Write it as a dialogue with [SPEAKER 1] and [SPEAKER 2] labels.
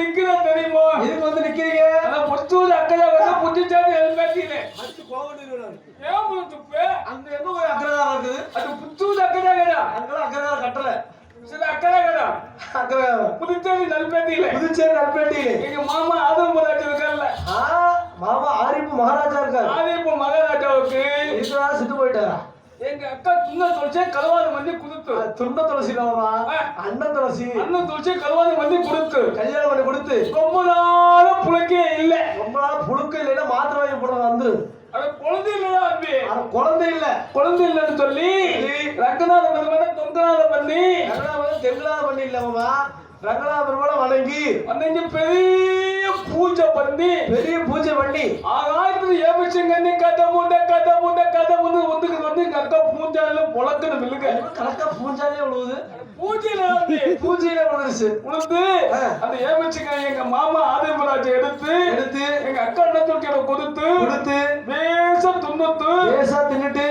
[SPEAKER 1] நிக்கிறேன் தெரியுமா?
[SPEAKER 2] எதுக்கு வந்து நிக்கிறீங்க?
[SPEAKER 1] புத்தூர் அக்கறை வந்து
[SPEAKER 2] அடிச்சு கோவம்
[SPEAKER 1] ஏன் துப்பு?
[SPEAKER 2] அங்க எங்க ஒரு அக்கறைதாரம் இருக்குது?
[SPEAKER 1] அது புத்தூர் அக்கறை கடா
[SPEAKER 2] அங்கெல்லாம் அக்கறைதாரம் கட்டல.
[SPEAKER 1] சில அக்கறை கடா
[SPEAKER 2] அக்கறைதாரம்
[SPEAKER 1] புதுச்சேரி நல்பேட்டியில
[SPEAKER 2] புதுச்சேரி நல்பேட்டி
[SPEAKER 1] எங்க மாமா ஆதம் போராட்டம் இருக்கார்ல.
[SPEAKER 2] மாமா ஆரிப்பு மகாராஜா இருக்காரு.
[SPEAKER 1] ஆதே இப்போ மகாராஜாவுக்கு
[SPEAKER 2] இருக்கிறா செத்து போயிட்டாரா?
[SPEAKER 1] எங்க அக்கா துண்ண தொலைச்சே கலவாத மண்ணி கொடுத்து.
[SPEAKER 2] துண்ட துளசி மாமா அண்ணன் துளசி.
[SPEAKER 1] அண்ணன் தொலைச்சே கலவாத மண்ணி கொடுத்து.
[SPEAKER 2] கொடுத்து
[SPEAKER 1] ரொம்ப நாள புழைக்கே இல்ல.
[SPEAKER 2] ரொம்ப நாள் புழுக்க இல்லைன்னா மாத்திரை வாங்கி போட வந்து
[SPEAKER 1] அது குழந்தை இல்லையா அம்பி
[SPEAKER 2] அது குழந்தை இல்ல.
[SPEAKER 1] குழந்தை இல்லைன்னு சொல்லி ரங்கநாத பெருமான தொங்கநாத பண்ணி
[SPEAKER 2] ரங்கநாதன் தெங்கலாத பண்ணி இல்ல மாமா. ரங்கநாத பெருமாளை வணங்கி.
[SPEAKER 1] அன்னைக்கு பெரிய பூஜை பண்ணி
[SPEAKER 2] பெரிய பூஜை பண்ணி.
[SPEAKER 1] ஆகாயத்துல ஏபிச்சங்கன்னு கதை முண்டை கதை முண்டை கதை முண்டை ஒத்துக்கு வந்து எங்க அக்கா பூஞ்சால புழக்கணும் இல்லுங்க
[SPEAKER 2] கரெக்டா விழுவுது
[SPEAKER 1] பூஜையில வந்து
[SPEAKER 2] பூஜையில
[SPEAKER 1] உளுந்து
[SPEAKER 2] ஆ.
[SPEAKER 1] அந்த ஏபிச்சங்க எங்க மாமா ஆதிமராஜ் எடுத்து
[SPEAKER 2] எடுத்து
[SPEAKER 1] எங்க அக்கா அண்ணன் கொடுத்து
[SPEAKER 2] கொடுத்து
[SPEAKER 1] வேச துண்ணத்து
[SPEAKER 2] லேசா தின்னுட்டு